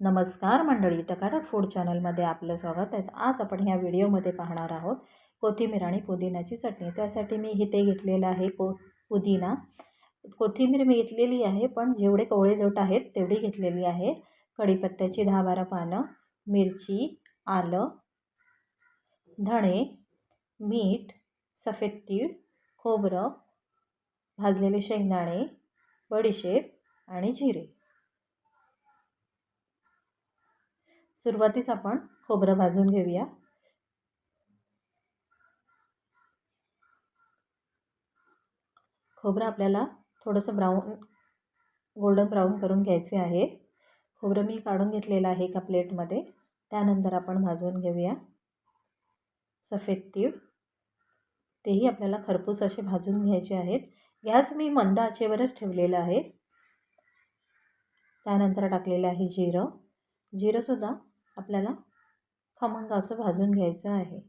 नमस्कार मंडळी टकाटक फूड चॅनलमध्ये आपलं स्वागत आहे. आज आपण ह्या व्हिडिओमध्ये पाहणार आहोत कोथिंबीर आणि पुदिन्याची चटणी. त्यासाठी मी इथे घेतलेलं आहे को पुदिना. कोथिंबीर मी घेतलेली आहे पण जेवढे कोवळे लोट आहेत तेवढी घेतलेली आहे. कढीपत्त्याची दहा बारा पानं मिरची आलं धणे मीठ सफेद तीळ खोबरं भाजलेले शेंगदाणे बडीशेप आणि जिरे. सुरुवातीस आपण खोबरं भाजून घेऊया. खोबरं आपल्याला थोडंसं ब्राऊन गोल्डन ब्राऊन करून घ्यायचे आहे. खोबरं मी काढून घेतलेलं आहे एका प्लेटमध्ये. त्यानंतर आपण भाजून घेऊया. सफेद तीळ. तेही आपल्याला खरपूस असे भाजून घ्यायचे आहेत. गॅस मी मंद आचेवरच ठेवलेलं आहे. त्यानंतर टाकलेलं आहे जिरं. जिरंसुद्धा आपल्याला खमंग असं भाजून घ्यायचं आहे.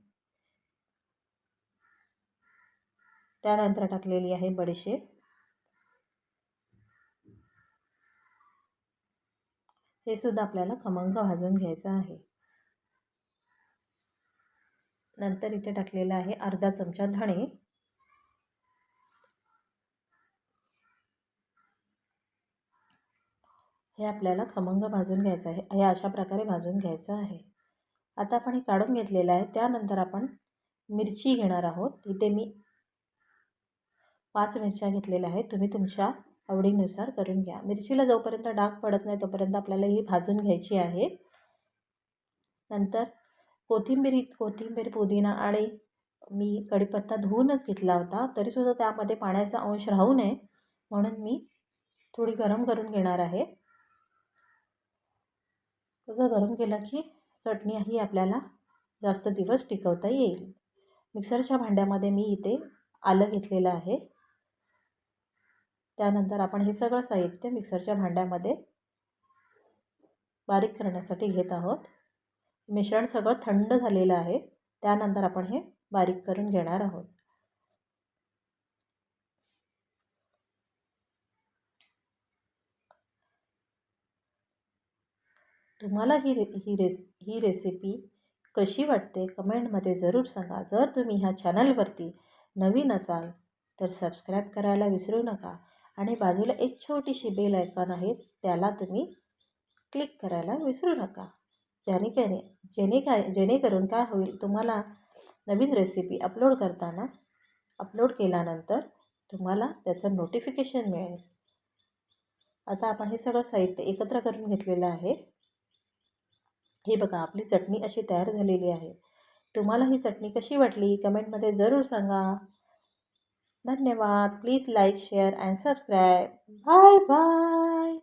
त्यानंतर टाकलेली आहे बडीशेप. हे सुद्धा आपल्याला खमंग भाजून घ्यायचं आहे. नंतर इथे टाकलेलं आहे अर्धा चमचा धणे. हे आपल्याला खमंग भाजून घ्यायचं आहे. हे अशा प्रकारे भाजून घ्यायचं आहे. आता आपण हे काढून घेतलेलं आहे. त्यानंतर आपण मिरची घेणार आहोत. इथे मी पाच मिरच्या घेतलेल्या आहेत. तुम्ही तुमच्या आवडीनुसार करून घ्या. मिरचीला जोपर्यंत डाग पडत नाही तोपर्यंत आपल्याला ही भाजून घ्यायची आहे. नंतर कोथिंबीरी कोथिंबीर पुदिना आणि मी कढीपत्ता धुवूनच घेतला होता तरीसुद्धा त्यामध्ये पाण्याचा अंश राहू नये म्हणून मी थोडी गरम करून घेणार आहे. तसं गरम केलं की चटणी ही आपल्याला जास्त दिवस टिकवता येईल. मिक्सरच्या भांड्यामध्ये मी इथे आलं घेतलेलं आहे. त्यानंतर आपण हे सगळं साहित्य मिक्सरच्या भांड्यामध्ये बारीक करण्यासाठी घेत आहोत. मिश्रण सगळं थंड झालेलं आहे. त्यानंतर आपण हे बारीक करून घेणार आहोत. तुम्हाला ही रे ही रेस ही रेसिपी कशी वाटते कमेंटमध्ये जरूर सांगा. जर तुम्ही ह्या चॅनलवरती नवीन असाल तर सबस्क्राईब करायला विसरू नका आणि बाजूला एक छोटीशी बेल आयकॉन आहे त्याला तुम्ही क्लिक करायला विसरू नका. ज्याने जेणे जेणे काय जेणेकरून काय होईल तुम्हाला नवीन रेसिपी अपलोड करताना अपलोड केल्यानंतर तुम्हाला त्याचं नोटिफिकेशन मिळेल. आता आपण हे सगळं साहित्य एकत्र करून घेतलेलं आहे. हे बघा आपली चटणी अशी तयार झालेली आहे. तुम्हाला ही चटणी कशी वाटली? कमेंटमध्ये जरूर सांगा. धन्यवाद. Please like share and subscribe bye bye